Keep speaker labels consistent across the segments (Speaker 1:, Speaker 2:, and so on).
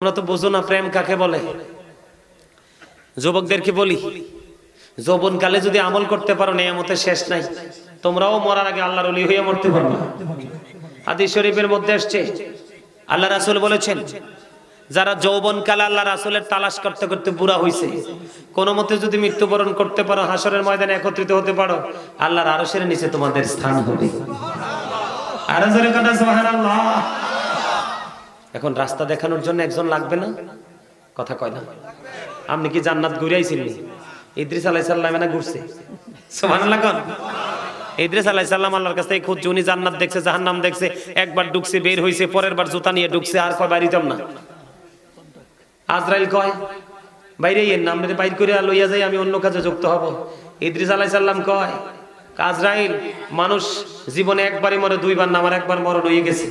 Speaker 1: তোমরা তো বোঝো না প্রেম কাকে বলে? যুবকদেরকে বলি? যৌবনকালে যদি আমল করতে পারো, নেয়ামতের শেষ নাই। তোমরাও মরার আগে আল্লাহর অলি হয়ে মরতে পারবে হাদিস শরীফের মধ্যে আসছে, আল্লাহ রাসূল বলেছেন, যারা যৌবনকালে আল্লাহ রাসূলের তালাশ করতে করতে বুড়া হইছে, কোনো মতে যদি মৃত্যুবরণ করতে পারো হাসরের ময়দানে একত্রিত হতে পারো, আল্লাহর আরশের নিচে তোমাদের স্থান হবে। আরও কথা, সুবহানাল্লাহ। এখন রাস্তা দেখানোর জন্য একজন লাগবে না? কথা কয় না। আপনি কি জান্নাত ঘুরে আইছেন নি? ইদ্রিস আলাইহিস সালাম না ঘুরছে। সুবহানাল্লাহ কোন। ইদ্রিস আলাইহিস সালাম আল্লাহর কাছে থেকে খুঁজছে, উনি জান্নাত দেখছে, জাহান্নাম দেখছে, একবার ঢুকছে, বের হইছে, পরের বার জুতা নিয়ে ঢুকছে, আর কয় বাড়িতাম না। আজরাইল কয়, বাইরে এর নাম বাইর করে লইয়া যাই, আমি অন্য কাজে যুক্ত হব। ইদ্রিস আলাইহিস সালাম কয়, আজরাইল, মানুষ জীবনে একবারই মরে, দুইবার না, আমার একবার মরণ হয়ে গেছে।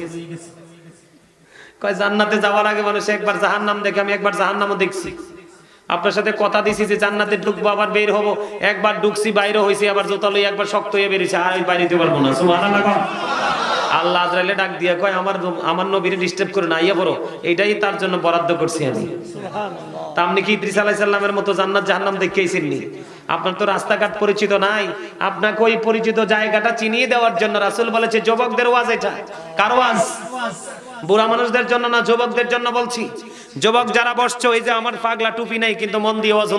Speaker 1: কয় জান্নাতে যাওয়ার আগে মানুষ একবার জাহান্নাম দেখে আমি একবার জাহান্নামও দেখছি। আপনার সাথে কথা দিছি যে জান্নাতে ঢুকবো আবার বের হব। একবার ঢুকছি বাইরে হয়েছি আবার জোতা লই একবার শক্ত হয়ে বেরিয়েছে আর বাইরে দিতে পারব না। আল্লাহ আজরাইলে ডাক দিয়া কয় আমার আমার নবীরে ডিস্টার্ব করে না ইয়া বড় এইটাই তার জন্য বরাদ্দ করছি আমি। তা আপনি কি ইদ্রিস আলাইহিস সালামের মতো জান্নাত জাহান্নাম দেখেইছেন নি আপনার তো রাস্তাঘাট পরিচিত নাই। আপনাকে ওই পরিচিত জায়গাটা চিনিয়ে দেওয়ার জন্য রাসূল বলেছে যুবকদের ওয়াজ এটা। কার ওয়াজ? বুড়া মানুষদের জন্য না, যুবকদের জন্য বলছি। যুবক যারা বসছো, এই যে আমার পাগলা টুপি নাই, কিন্তু মন দিয়ে ওয়াজ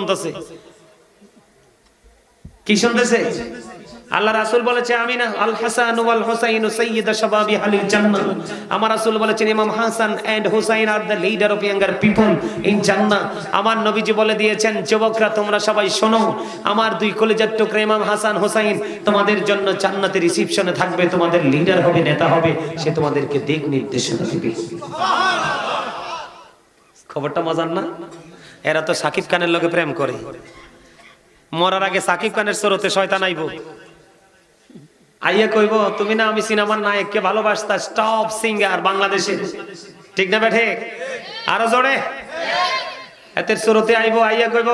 Speaker 1: কি শুনতেছে? আল্লাহ রাসূল বলেছে আমি না আল হাসান ওয়াল হুসাইন সাইয়্যিদ শাবাবি আহলিল জান্নাহ। আমার রাসূল বলেছেন, ইমাম Hasan and Hussain are the leader of younger people in জান্নাহ। আমার নবীজি বলে দিয়েছেন, যুবকরা, তোমরা সবাই শোনো, আমার দুই কলেজের টুকরা ইমাম হাসান হুসাইন তোমাদের জন্য জান্নাতে রিসিপশনে থাকবে, তোমাদের লিডার হবে, নেতা হবে, সে তোমাদেরকে দিক নির্দেশনা দিবে। খবরটা মজার না? এরা তো সাকিব খানের লগে প্রেম করে। মরার আগে সাকিব খানের স্রোতে শয়তান আইব। আইয়া কইব, তুমি না আমি সিনেমার নায়ককে ভালোবাসতা টপ সিঙ্গার বাংলাদেশের। ঠিক না বেঠে আরও জোরে? এতে সুরতে আইব, আইয়া কইব,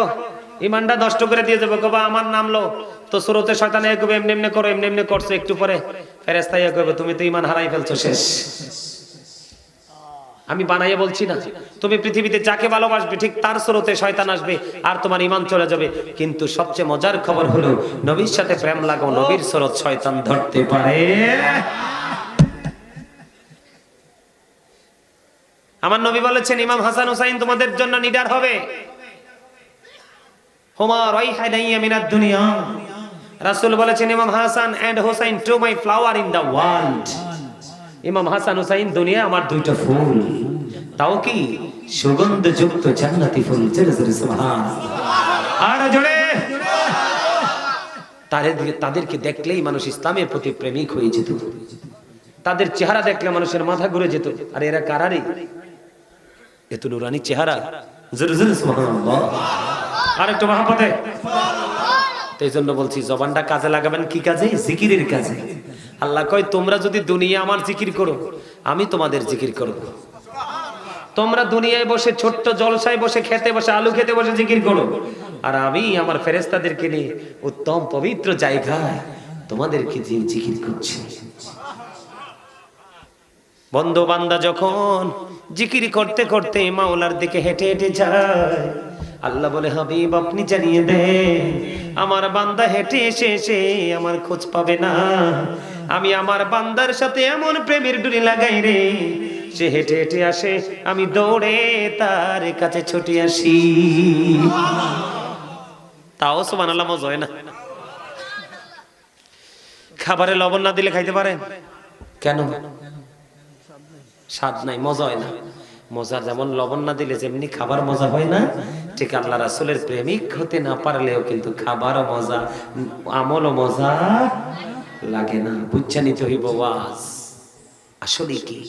Speaker 1: ইমানটা নষ্ট করে দিয়ে যাব। কবা আমার নামলো তো সুরতে শয়তান কইব, এমনি এমনি করো, এমনি এমনি করছ একটু পরে। ফেরেস্তা আইয়া কইব, তুমি তো ইমান হারাই ফেলছো, শেষ। আমি বানাইয়ে বলছি না, তুমি পৃথিবীতে যাকে ভালোবাসবে ঠিক তার স্রোতে শয়তান আসবে আর তোমার ইমান চলে যাবে। কিন্তু সবচেয়ে মজার খবর হলো, নবীর সাথে প্রেম লাগাও, নবীর স্রোত শয়তান ধরতে পারে। আমার নবী বলেছেন, ইমাম হাসান হুসাইন, তোমাদের জন্য নিডার হবে। হুমা রাইহানাইয়া মিনাদ দুনিয়া। রাসূল বলেছেন, ইমাম Hasan and Hussain to my flower in the world ইমাম হাসান হুসাইন দুনিয়া আমার দুইটা ফুল। তাও কি? সুগন্ধযুক্ত জান্নাতি ফুল। জোরে জোরে সুবহান। আর জোরে। তাদের তাদেরকে দেখলেই মানুষ ইসলামের প্রতি প্রেমিক হয়ে যেত। তাদের চেহারা দেখলে মানুষের মাথা ঘুরে যেত। আর এরা কারারে এত নুরানি চেহারা। জোরে জোরে সুবহানাল্লাহ। আর একটু মহাপতে তো এই জন্য বলছি জবানটা কাজে লাগাবেন কি কাজে? জিকিরের কাজে। আল্লাহ কয়, তোমরা যদি দুনিয়া আমার জিকির করো, আমি তোমাদের জিকির করব। তোমরা দুনিয়ায় বসে, ছোট্ট জলসায় বসে, খেতে বসে, আলু খেতে বসে জিকির করো। আর আমি আমার ফেরেস্তাদেরকে নিয়ে উত্তম পবিত্র জায়গায় তোমাদেরকে দিয়ে জিকির করছি। বন্ধু বান্দা যখন জিকির করতে করতে মাওলার দিকে হেঁটে হেঁটে যায়, আল্লাহ বলে, হাবিব, আপনি জানিয়ে দেন, আমার বান্দা হেঁটে এসে এসে আমার খোঁজ পাবে না। আমি আমার বান্দার সাথে এমন প্রেমের ডুরি লাগাই রে সে হেঁটে হেঁটে আসে আমি দৌড়ে তার কাছে ছুটে আসি। তাও সমান আল্লাহ মজা হয় না। খাবারে লবণ না দিলে খাইতে পারেন কেন? স্বাদ নাই মজা হয় না। মজা যেমন লবণ না দিলে যেমনি খাবার মজা হয় না ঠিক আল্লাহ রাসুলের প্রেমিক হতে না পারলেও কিন্তু খাবারও মজা আমলও মজা। লাগে না বুঝছা নিতে হইব ওয়াজ। আসলে কি?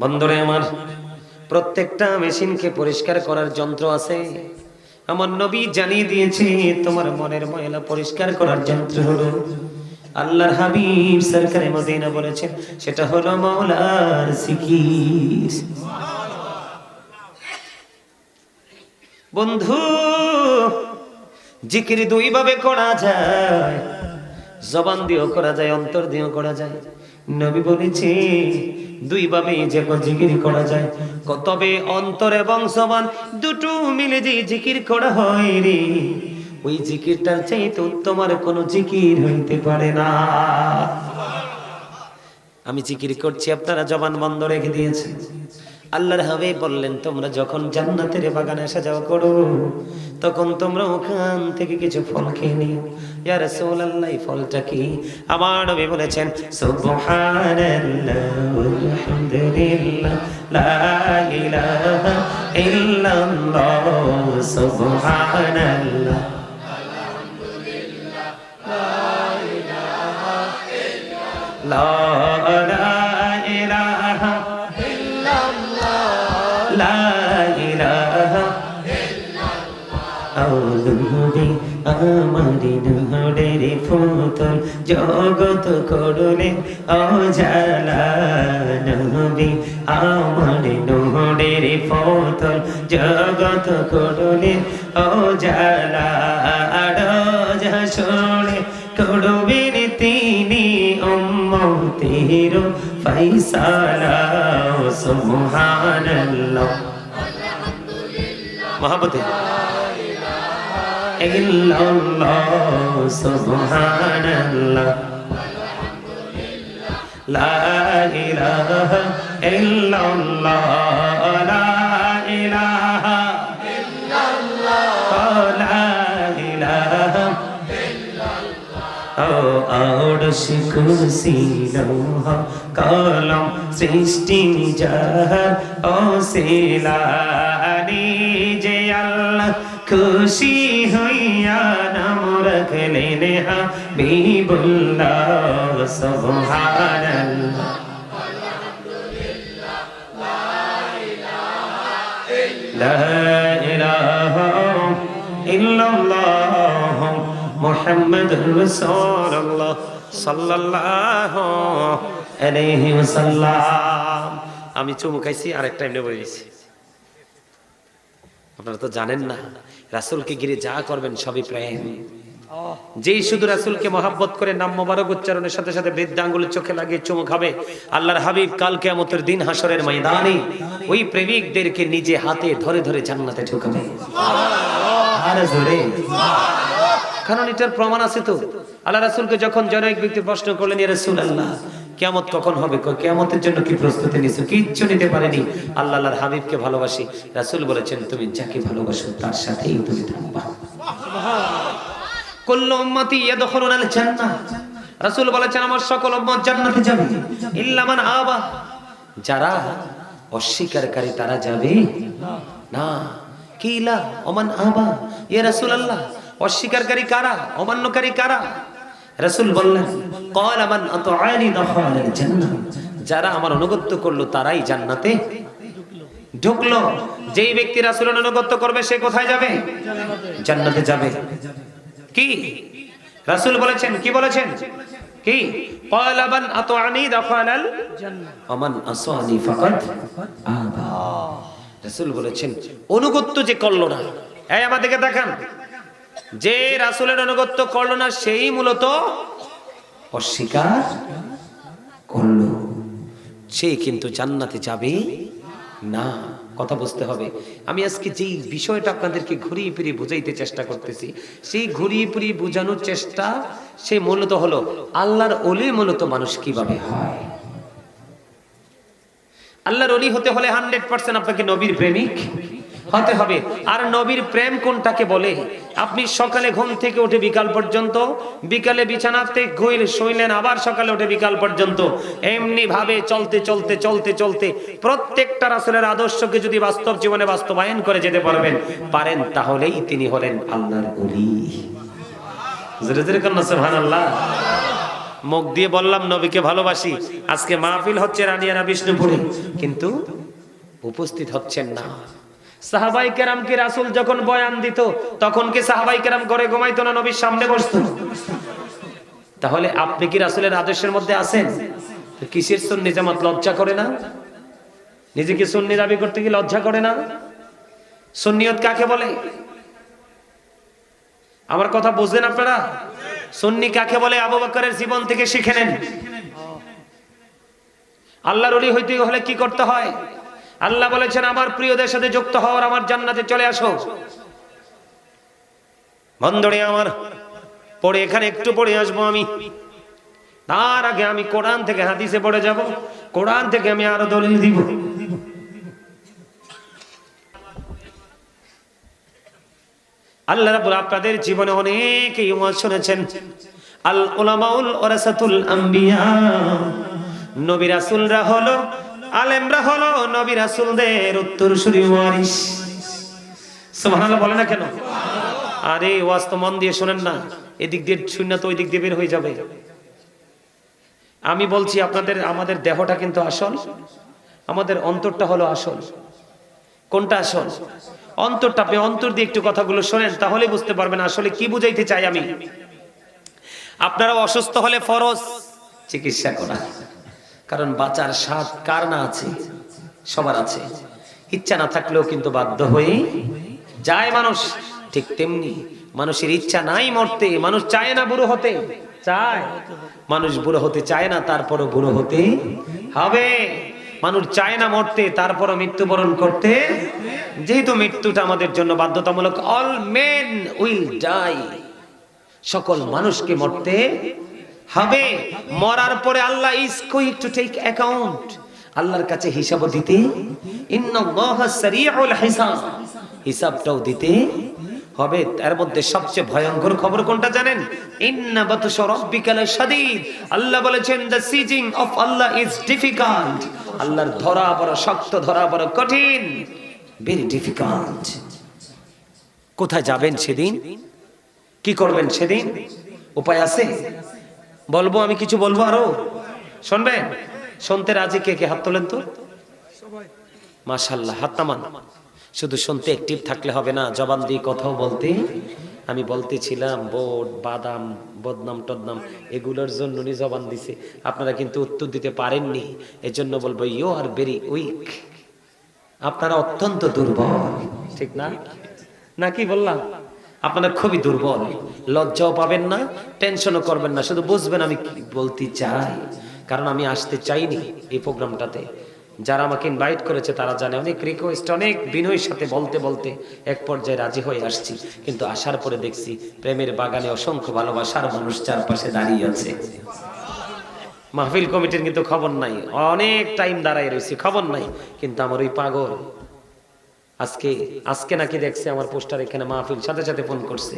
Speaker 1: বন্ধুরে আমার প্রত্যেকটা মেশিনকে পরিষ্কার করার যন্ত্র আছে। আমার নবী জানিয়ে দিয়েছে, তোমার মনের ময়লা পরিষ্কার করার যন্ত্র হলো আল্লাহর হাবিব সরকারে মদিনা বলেছেন, সেটা হলো মাওলার জিকির। বন্ধু, জিকির দুই ভাবে করা যায়। জবান দিয়েও করা যায়, অন্তর দিয়েও করা যায়। নবী বলেছে, দুই ভাবে যে জিকির করা যায়। তবে অন্তর এবং জবান দুটো মিলে যে জিকির করা হয় রে, ওই জিকিরটার চাইতে উত্তম আর কোনো জিকির হইতে পারে না। আমি জিকির করছি, আপনারা জবান বন্ধ রেখে দিয়েছেন। আল্লাহর হাবে বললেন, তোমরা যখন জান্নাতের বাগানে সাজাও করো, তখন তোমরা ওখান থেকে কিছু ফল খেয়ে নিও। রাসূলুল্লাহ, এই ফলটা কি? আমার নবী বলেছেন, সুবহানাল্লাহ লা ইলাহা ইল্লাল্লাহ লা ইলাহা আমারি নহরের ফুতল জগত করলে অজালা নবী আমার নহরের ফুতল জগত করলে অজালা রাজা শোনে করবেন তিনি উম্মতের ফাইসালা সুবহানাল্লাহ। মহাবতে ইল্লাল্লাহ, সুবহানাল্লাহ। লা ইলাহা ইল্লাল্লাহ, লা ইলাহা ইল্লাল্লাহ লা ইলাহা ও আড়স কুরসি লোহ, কলম সৃষ্টি যাহার ও শিলানি যে আল্লাহ খুশি হইয়া নাম রাখলেন হাবিবুল্লাহ সুবহানাল্লাহ لا إله إلا الله محمد رسول الله صلى الله عليه وسلم আমি চুমু খাইছি আর একটা এমনি বলে দিছি আপনারা তো জানেন না রাসূলকে ঘিরে যা করবেন সবই প্রেম। যেই শুধু রাসূলকে মহাব্বত করে নাম মোবারক উচ্চারণের সাথে সাথে বৃদ্ধাঙ্গুলের চোখে লাগিয়ে চুমু খাবে আল্লাহর হাবিব কাল কিয়ামতের দিন হাসরের ময়দানে ওই প্রেমিকদেরকে নিজে হাতে ধরে ধরে জান্নাতে ঢুকাবে। কারণ এটার প্রমাণ আছে তো। আল্লাহ রাসুলকে যখন জন এক ব্যক্তি প্রশ্ন করলেন ইয়া রাসূলুল্লাহ কিয়ামত কখন হবে? কয়, কিয়ামতের জন্য কি প্রস্তুতি নিছো কিচ্ছু নিতে পারেনি। আল্লাহ আল্লাহর হাবিবকে ভালোবাসি। রাসূল বলেছেন, তুমি যাকে ভালোবাসো, তার সাথেই তুমি থাকবা। কুল্লু উম্মতি ইয়াদখুলুনাল জান্নাহ রাসূল বলেছেন, আমার সকল উম্মত জান্নাতে যাবে। ইল্লা মান আবা। যারা অস্বীকারী, তারা যাবে? না। কিলা, ওমান আবা? ইয়া রাসূলুল্লাহ, অস্বীকারী কারা? অমান্যকারী কারা? রাসূল বললেন ক্বালা মান আতআনি জান্নাহ। যারা আমার অনুগত্য করল, তারাই জান্নাতে ঢুকলো। যেই ব্যক্তি রাসূলের অনুগত্য করবে, সে কোথায় যাবে? জান্নাতে যাবে। কি? রাসূল বলেছেন, কি বলেছেন? কি? ক্বালা মান আতআনি দখালাল ওমান আসানি ফাকাদ আবা রাসূল বলেছেন, অনুগত্য যে করল না। এই আমাদেরকে দেখান যে রাসুলের অনুগত্য করল না, সেই মূলত অস্বীকার করল। সে কিন্তু জান্নাতে যাবে না। কথা বুঝতে হবে। আমি আজকে যেই বিষয়টা আপনাদেরকে ঘুরিয়ে ফিরিয়ে বুঝাইতে চেষ্টা করতেছি, সেই ঘুরিয়ে ফিরিয়ে বোঝানোর চেষ্টা সে মূলত হলো আল্লাহর অলি মূলত মানুষ কীভাবে হয়। আল্লাহর অলি হতে হলে হান্ড্রেড পার্সেন্ট আপনাকে নবীর প্রেমিক হতে হবে। আর নবীর প্রেম কোনটাকে বলে? আপনি সকালে ঘুম থেকে উঠে বিকাল পর্যন্ত, বিকালে বিছানাতে ঘুইল শুইলেন, আবার সকালে উঠে বিকাল পর্যন্ত। এমনি ভাবে চলতে চলতে চলতে চলতে প্রত্যেকটা রাসূলের আদর্শকে যদি বাস্তব জীবনে বাস্তবায়ন করে যেতে পারবেন, পারেন, তাহলেই তিনি হলেন আল্লাহর অলি জোরে জোরে সুবহানাল্লাহ। মুখ দিয়ে বললাম, নবীকে ভালোবাসি। আজকে মাহফিল হচ্ছে রানিয়ানা বিষ্ণুপুরে কিন্তু উপস্থিত হচ্ছেন না। সাহাবাই কেরাম কি রাসুল যখন বয়ান দিত, তখন কি সাহাবাই কেরাম ঘরে ঘুমাইতো না নবীর সামনে বসতো? তাহলে আপনি কি রাসুলের আদর্শের মধ্যে আছেন? কিসের সুন্নি জামাত লজ্জা করে না? নিজেকে সুন্নি দাবি করতে কি লজ্জা করে না? সুন্নিয়ত কাকে বলে? আমার কথা বুঝলেন আপনারা? সুন্নি কাকে বলে? আবু বকরের জীবন থেকে শিখে নেন। আল্লাহর হইতে হলে কি করতে হয়? আল্লাহ বলেছেন, আমার প্রিয়দের সাথে যুক্ত হওয়ার আমার জান্নাতে চলে আসো। বন্ধুরে আমার, পড়ে এখানে একটু পড়ে আসব আমি। তার আগে আমি কোরআন থেকে হাদিসে পড়ে যাব। কোরআন থেকে আমি আরও দলিল দিব। আল্লাহ রাব্বুল আপনাদের জীবনে অনেক ইমাম শুনেছেন। আল উলামাউল ওয়ারাসাতুল আম্বিয়া। নবী রাসূলরা হলো আলেমরা হলো নবী রাসূলদের উত্তরসূরি ওয়ারিস সুবহানাল্লাহ বলে না কেন? আরে ওয়াজ তো মন দিয়ে শোনেন না। এদিক দিয়ে শূন্য তো ওই দিক দিয়ে বের হয়ে যাবে। আমি বলছি আপনাদের, আমাদের দেহটা কিন্তু আসল, আমাদের অন্তরটা হলো আসল। কোনটা আসল? অন্তরটা, আপনি অন্তর দিয়ে একটু কথাগুলো শোনেন, তাহলে বুঝতে পারবেন আসলে কি বুঝাইতে চাই আমি। আপনারা অসুস্থ হলে ফরজ। চিকিৎসা করা। কারণ বাঁচার স্বাদ কার না আছে? সবার আছে। ইচ্ছা না থাকলেও কিন্তু বাধ্য হয়ে যায় মানুষ। ঠিক তেমনি মানুষের ইচ্ছা নাই মরতে, মানুষ চায় না বুড়ো হতে। চায়। মানুষ বুড়ো হতে চায় না, তারপরও বুড়ো হতে হবে। মানুষ চায় না মরতে, তারপরও মৃত্যুবরণ করতে। যেহেতু মৃত্যুটা আমাদের জন্য বাধ্যতামূলক অল মেন উইল ডাই সকল মানুষকে মরতে হবে। মরার পরে Allah is going to take account আল্লাহর কাছে হিসাব দিতে। হিসাব। হিসাবটাও দিতে হবে। তার মধ্যে সবচেয়ে ভয়ঙ্কর খবর কোনটা জানেন? আল্লাহ বলেছেন the seizing of Allah is difficult আল্লাহর ধরা বড় শক্ত ধরা বড় কঠিন। ভেরি ডিফিকাল্ট কোথায় যাবেন সেদিন? কি করবেন সেদিন? উপায় আছে? বলব, আমি কিছু বলব আরও? শুনবেন শুনতে রাজি? কে কে? হাত তোলেন তো। মাশাল্লাহ হাত নামান। শুধু শুনতে অ্যাক্টিভ থাকলে হবে না, জবান দিয়ে কথাও বলতে। আমি বলতেছিলাম বোট বাদাম, বদনাম, টদনাম, এগুলোর জন্য উনি জবান দিছে। আপনারা কিন্তু উত্তর দিতে পারেননি। এজন্য বলব ইউ আর ভেরি উইক আপনারা অত্যন্ত দুর্বল। ঠিক না? নাকি বললাম? আপনারা খুবই দুর্বল। লজ্জাও পাবেন না, টেনশনও করবেন না। শুধু বুঝবেন আমি কি বলতে চাই। কারণ আমি আসতে চাইনি এই প্রোগ্রামটাতে। যারা আমাকে ইনভাইট করেছে, তারা জানে অনেক রিকোয়েস্ট অনেক বিনয়ের সাথে বলতে বলতে এক পর্যায়ে রাজি হয়ে আসছি। কিন্তু আসার পরে দেখছি প্রেমের বাগানে অসংখ্য ভালোবাসার মানুষ চারপাশে দাঁড়িয়ে আছে। মাহফিল কমিটির কিন্তু খবর নাই। অনেক টাইম দাঁড়াই রয়েছে, খবর নাই। কিন্তু আমার ওই পাগল আজকে আজকে নাকি দেখছে আমার পোস্টার এখানে মাহফিল, সাথে সাথে ফোন করছে।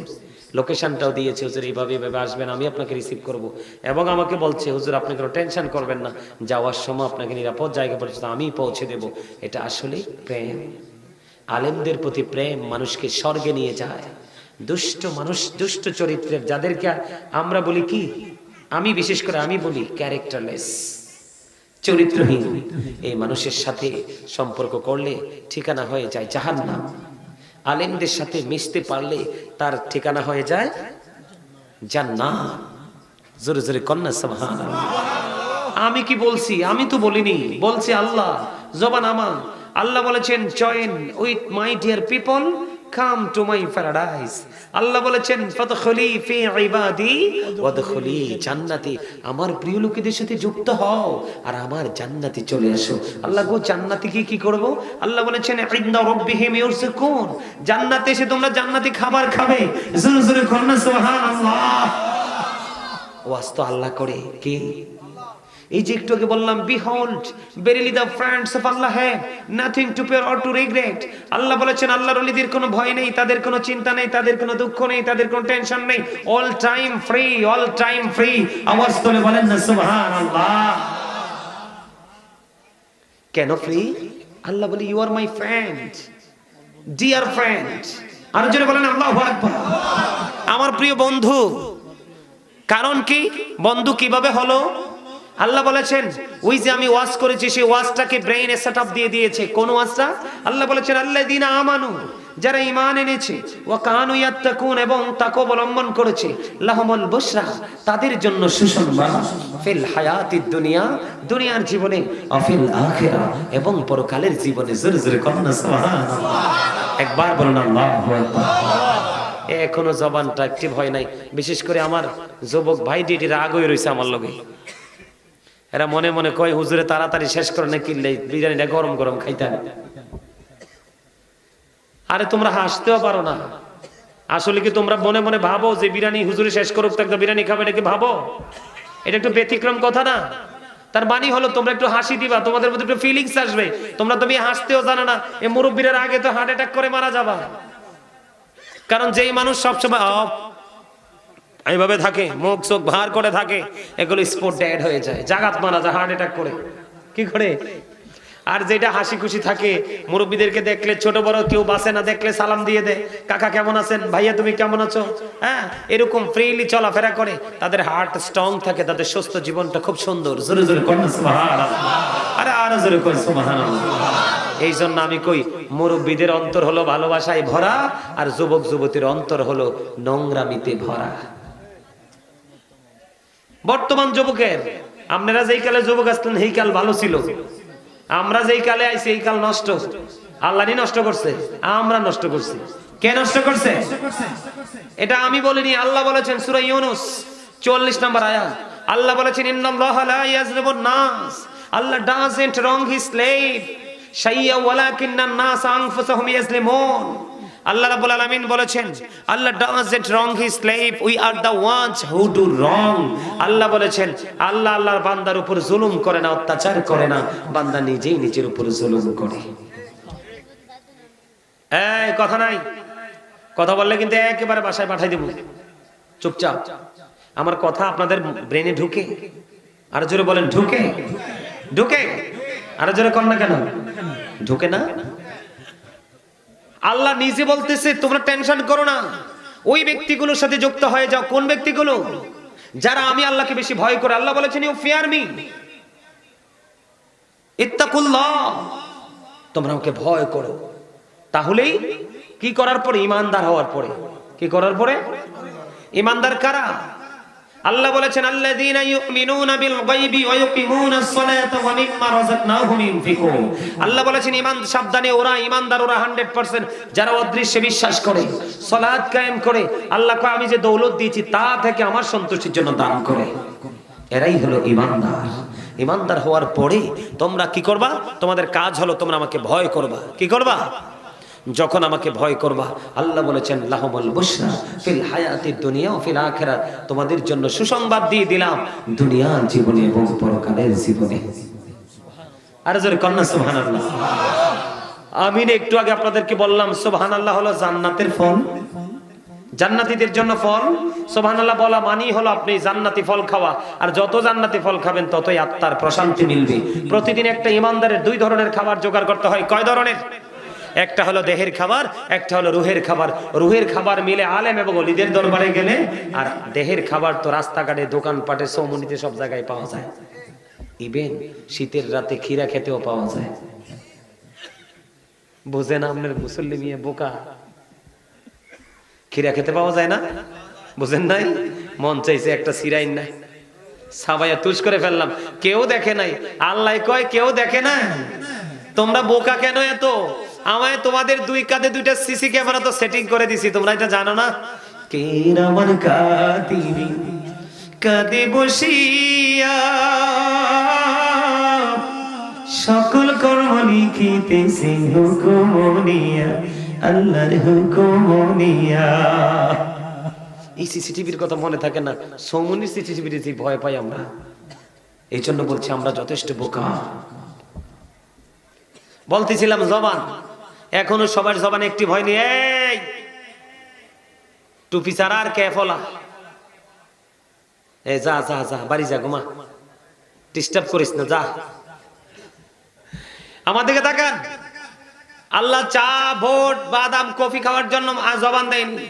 Speaker 1: লোকেশনটাও দিয়েছে, হুজুর এইভাবে এইভাবে আসবেন, আমি আপনাকে রিসিভ করব। এবং আমাকে বলছে, হুজুর আপনি কোনো টেনশন করবেন না, যাওয়ার সময় আপনাকে নিরাপদ জায়গা পর্যন্ত আমি পৌঁছে দেব। এটা আসলে প্রেম। আলেমদের প্রতি প্রেম মানুষকে স্বর্গে নিয়ে যায়। দুষ্ট মানুষ, দুষ্ট চরিত্রের, যাদেরকে আমরা বলি কি? আমি বিশেষ করে আমি বলি ক্যারেক্টারলেস চরিত্রহীন। এই মানুষের সাথে সম্পর্ক করলে ঠিকানা হয়ে যায় জাহান্নাম। আলেমদের সাথে মিশতে পারলে তার ঠিকানা হয়ে যায় জান্নাত। জোরে জোরে কন্যা সুবহান আমি কি বলছি? আমি তো বলিনি। বলছি আল্লাহ, জবান আমার। আল্লাহ বলেছেন join with my dear people come to my paradise. Allah বলেছেন, ফাদখুলি ফি ইবাদি, ওয়াদখুলি জান্নাতি। আমার প্রিয় লোকেদের সাথে যুক্ত হও আর আমার জান্নাতে চলে আসো। আল্লাহ গো, জান্নাতে কি কি করব? আল্লাহ বলেছেন ইনদা রাব্বিহিম ইউরসুকুন। জান্নাতে এসে তোমরা জান্নাতি খাবার খাবে। জোরে কন্যা, সুবহানাল্লাহ। ওয়াজ আল্লাহ করে, কি? এই যে একটু আগে বললাম behold verily the friends of Allah have nothing to fear or to regret Allah বলেছেন, আল্লাহর ওলিদের কোনো ভয় নেই, তাদের কোনো চিন্তা নেই, তাদের কোনো দুঃখ নেই, তাদের কোনো টেনশন নেই। All time free all time free আওয়াজ তুলে বলেন না, সুবহানাল্লাহ। কেন ফ্রি আল্লাহ বলে you are my friend dear friend আরও জোরে বলেন, আল্লাহু আকবার। আমার প্রিয় বন্ধু, কারণ কি? বন্ধু কীভাবে হলো? আল্লাহ বলেছেন, ওই যে আমি ওয়াজ করেছি, সেই ওয়াজটাকে ব্রেইনে সেট দিয়ে দিয়েছে। কোন ওয়াজটা? আল্লাহ বলেছেন আল্লাহ দিন আমানু, যারা ইমান এনেছে ও কানু ইয়াত্তাকুন এবং তাকে অবলম্বন করেছে, লাহমুল বুশরা, তাদের জন্য সুসংবাদ, ফিল হায়াতিদ দুনিয়া, দুনিয়ার জীবনে অফিল আখিরা, এবং পরকালের জীবনে। জোরে জোরে কন্যা সুবহানাল্লাহ। একবার বলুন, আল্লাহু আকবার। এখনও জবানটা অ্যাক্টিভ হয় নাই। বিশেষ করে আমার যুবক ভাই ডিটি রাগ রয়েছে আমার লগে। এরা মনে মনে কয়, হুজুরে, তাড়াতাড়ি শেষ করে, না কিনলে বিরিয়ানিটা গরম গরম খাইতাম। আরে, তোমরা হাসতেও পারো না। আসলে কি তোমরা মনে মনে ভাবো যে বিরিয়ানি হুজুরে শেষ করুক, তো একটা বিরিয়ানি খাবে নাকি ভাবো? এটা একটু ব্যতিক্রম কথা না? তার মানে হলো, তোমরা একটু হাসি দিবা, তোমাদের মধ্যে একটু ফিলিংস আসবে। তোমরা তুমি হাসতেও জানো না এই মুরব্বীরা আগে তো হার্ট অ্যাটাক করে মারা যাবা। কারণ যেই মানুষ সবসময় এইভাবে থাকে, মুখ চোখ ভার করে থাকে, এগুলো স্পোর্ট ড্যাড হয়ে যায়। জাগাত মারা যায় হার্ট অ্যাটাক করে। কি করে? আর যেটা হাসি খুশি থাকে, মুরব্বীদেরকে দেখলে, ছোট বড় কেউ বাসে না দেখলে সালাম দিয়ে দে কাকা কেমন আছেন? ভাইয়া, তুমি কেমন আছো? হ্যাঁ এরকম ফ্রিলি চলাফেরা করে। তাদের হার্ট স্ট্রং থাকে, তাদের সুস্থ জীবনটা খুব সুন্দর। জোরে জোরে। আরে আরও জোরে। এই জন্য আমি কই, মুরব্বীদের অন্তর হলো ভালোবাসায় ভরা, আর যুবক যুবতীর অন্তর হলো নোংরামিতে ভরা। বর্তমান যুবকের, আপনারা যেই কালে যুবক আসলেন, সেই কাল ভালো ছিল। আমরা যেই কালে আইছি, এই কাল নষ্ট। আল্লাহরই নষ্ট করছে, আমরা নষ্ট করছি। কে নষ্ট করছে? এটা আমি বলিনি, আল্লাহ বলেছেন সূরা ইউনুস 44 নম্বর আয়াত। আল্লাহ বলেছেন, ইন্নাল্লাহ লা ইয়াজলিমুন নাস। Allah doesn't wrong his slave শাইয়া ওয়ালাকিন্নান নাস আনফুসাহুম ইয়াজলিমুন আল্লাহ রাব্বুল আলামিন বলেছেন, Allah doesn't wrong his slave we are the ones who do wrong Allah বলেছেন, আল্লাহ আল্লাহর বান্দার উপর জুলুম করে না, অত্যাচার করে না, বান্দা নিজেই নিজের উপর জুলুম করে। এই, কথা নাই। কথা বললে কিন্তু একেবারে বাসায় পাঠাই দেব। চুপচাপ। আমার কথা আপনাদের ব্রেনে ঢুকে। আর জোরে বলেন, ঢুকে। ঢুকে। আর জোরে কর না কেন? ঢুকে না? আল্লাহ নিজে বলতেছে, তোমরা টেনশন করো না। ওই ব্যক্তিগুলোর সাথে যুক্ত হয়ে যাও। কোন ব্যক্তিগুলো? যারা আমি আল্লাহকে বেশি ভয় করে। আল্লাহ বলেছেন, ইউ ফিয়ার মি। ইত্তাকুল্লাহ। তোমরা আমাকে ভয় করো। তাহলেই কি করার পরে? ইমানদার হওয়ার পরে। কি করার পরে? ইমানদার কারা? আল্লাহ বলেছেন, আল্লাযীনা ইউমিনুনা বিল গায়বি ওয়া ওয়া মিম্মা রাযাকনাহুম ইউনফিকুন আল্লাহ বলেছেন, ঈমান সাবধানে, ওরা ঈমানদার, ওরা 100% যারা অদৃশ্যে বিশ্বাস করে সালাত কায়েম করে আল্লাহ কয় আমি যে দৌলত দিয়েছি তা থেকে আমার সন্তুষ্টির জন্য দান করে। এরাই হলো ঈমানদার। ঈমানদার হওয়ার পরে তোমরা কি করবা? তোমাদের কাজ হলো তোমরা আমাকে ভয় করবা। কি করবা? যখন আমাকে ভয় করবা, আল্লাহ বলেছেন, লাহমুল বুশরা ফিল হায়াতিদ দুনিয়া ও ফিল আখিরাত। তোমাদের জন্য সুসংবাদ দিয়ে দিলাম দুনিয়ার জীবনে এবং পরকালের জীবনে। আর জোরে কন্যা সুবহানাল্লাহ। আমি একটু আগে আপনাদেরকে বললাম, সুবহানাল্লাহ হলো জান্নাতের ফল। জান্নাতীদের জন্য ফল। সুবহানাল্লাহ বলা মানি হলো আপনি জান্নাতি ফল খাওয়া। আর যত জান্নাতি ফল খাবেন, ততই আত্মার প্রশান্তি মিলবে। প্রতিদিন একটা ইমানদারের দুই ধরনের খাবার জোগাড় করতে হয়। কয় ধরনের? একটা হলো দেহের খাবার, একটা হলো রুহের খাবার। রুহের খাবার মিলে আলেম এবং অলিদের দরবারে গেলে, আর দেহের খাবার তো রাস্তাঘাটে, দোকানপাটে, সৌমনিতে সব জায়গায় পাওয়া যায়। ইভেন শীতের রাতে খিরা খেতেও পাওয়া যায়। বোঝেন আপনার মুসল্লি মিয়া বোকা? খিরা খেতে পাওয়া যায় না? বুঝেন নাই? মন চাইছে একটা সিরাইন নাই। সাবাইয়া তুষ করে ফেললাম। কেউ দেখে নাই। আল্লাহ কয়, কেউ দেখে না তোমরা বোকা কেন এত? আমায় তোমাদের দুই কাঁধে দুইটা সিসি ক্যামেরা তো সেটিং করে দিছি, তোমরা এটা জানো না? আমার কাদিবি কাঁদে বসিয়া সকল কর্ম লিখিতেছে হুকুমনিয়া আল্লাহর হুকুমনিয়া এই সিসিটিভির কথা মনে থাকে না সৌমনি সিসিটিভির ভয় পাই আমরা এই জন্য বলছি আমরা যথেষ্ট বোকা। বলতেছিলাম জবান এখনও সবার জবান একটি ভয় নেই, এই! টুপি ছাড়া আর কে ফলা? এ, যা যা যা, বাড়ি যা, ঘুমা। ডিস্টার্ব করিস না, যা। আমার দিকে তাকান। আল্লাহ চা, ভোট, বাদাম, কফি খাওয়ার জন্য জবান দেয়নি।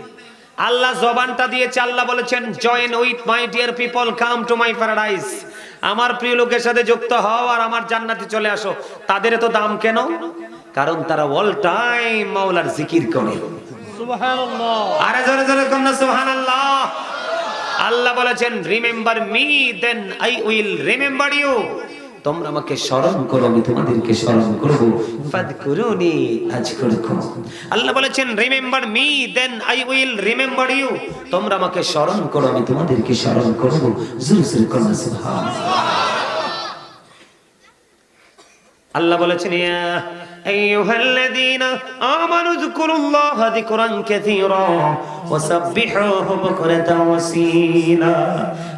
Speaker 1: আল্লাহ জবানটা দিয়েছে, আল্লাহ বলেছেন join with my dear people come to my paradise আমার প্রিয় লোকের সাথে যুক্ত হও আর আমার জান্নাতে চলে আসো। তাদের এত দাম কেন? কারণ তারা অল টাইম মাওলার জিকির করে। আরে জোরে জোরে কন্যা আল্লাহ বলেছেন remember me then I will remember you তোমরা আমাকে স্মরণ করো আমি তোমাদেরকে স্মরণ করব। ফাদকুরুনি আজকুরকুম আল্লাহ বলেছেন remember me then I will remember you তোমরা আমাকে স্মরণ করো আমি তোমাদেরকে স্মরণ করব। জোরে জোরে কন্যা সুবহানাল্লাহ। আল্লাহ বলেছেন ইয়া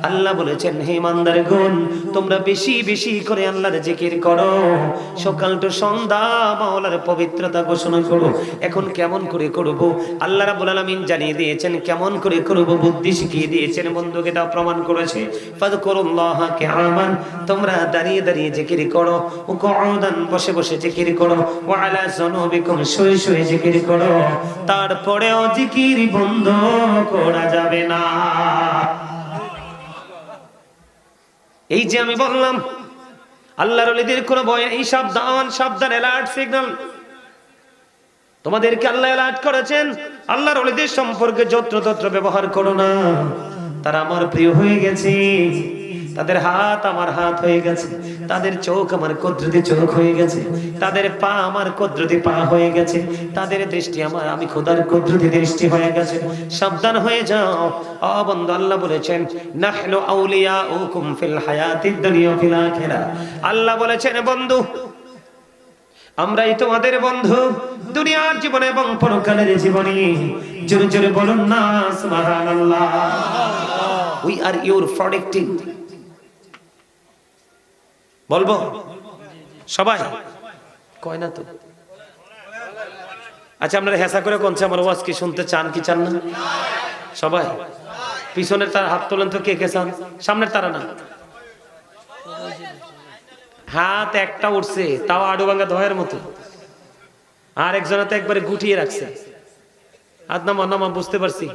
Speaker 1: আল্লাহ বলেছেন, হে ইমানদারগণ, তোমরা বেশি বেশি করে আল্লাহর জিকির করো। সকাল টু সন্ধ্যা মাওলার পবিত্রতা ঘোষণা করো। এখন কেমন করে করব? আল্লাহ রাব্বুল আলামিন জানিয়ে দিয়েছেন, কেমন করে করব বুদ্ধি শিখিয়ে দিয়েছেন। বন্ধুকে তা প্রমাণ করেছে, ফাযকুরুল্লাহা কিয়ামান, তোমরা দাঁড়িয়ে দাঁড়িয়ে জিকির করো ও কউদান বসে বসে জিকির করো। ওয়া আলা জুনুবিকুম শুয়ে শুয়ে জিকির করো। তারপরেও জিকির বন্ধ করা যাবে না। এই যে আমি বললাম, আল্লাহর ওলিদের কোন ভয় এই সাবধান সাবধান অ্যালার্ট সিগন্যাল তোমাদেরকে আল্লাহ অ্যালার্ট করেছেন, আল্লাহর ওলিদের সম্পর্কে যত্রতত্র ব্যবহার করো না। তারা আমার প্রিয় হয়ে গেছে। তাদের হাত আমার হাত হয়ে গেছে। তাদের চোখ আমার কদ্রুতি চোখ হয়ে গেছে। তাদের পা আমার কদ্রুতি পা হয়ে গেছে। তাদের দৃষ্টি আমার, আমি খোদার কদ্রুতি দৃষ্টি হয়ে গেছে। সাবধান হয়ে যাও। অ বন্ধু, আল্লাহ বলেছেন আখিরাহ আল্লাহ বলেছেন, বন্ধু, আমরাই তোমাদের বন্ধু। দুনিয়ার জীবনে এবং পরকালের জীবনে জোরে জোরে বলুন না, সুবহানাল্লাহ। উই আর ইউর প্রোটেক্টিং বলব? সবাই? কয় না তো? আচ্ছা আপনারা হেসা করে কোনছে? আমার ওয়াজ কি শুনতে চান কি চান না? সবাই? পিছনের তার হাত তোলেন তো কে কে চান? সামনের তারা না? হাত একটা উঠছে তাও আডু ভাঙ্গা ধয়ের মতো। আর একজনে তো একবারে গুটিয়ে রাখছে। হাত নামা নামা বুঝতে পারছি।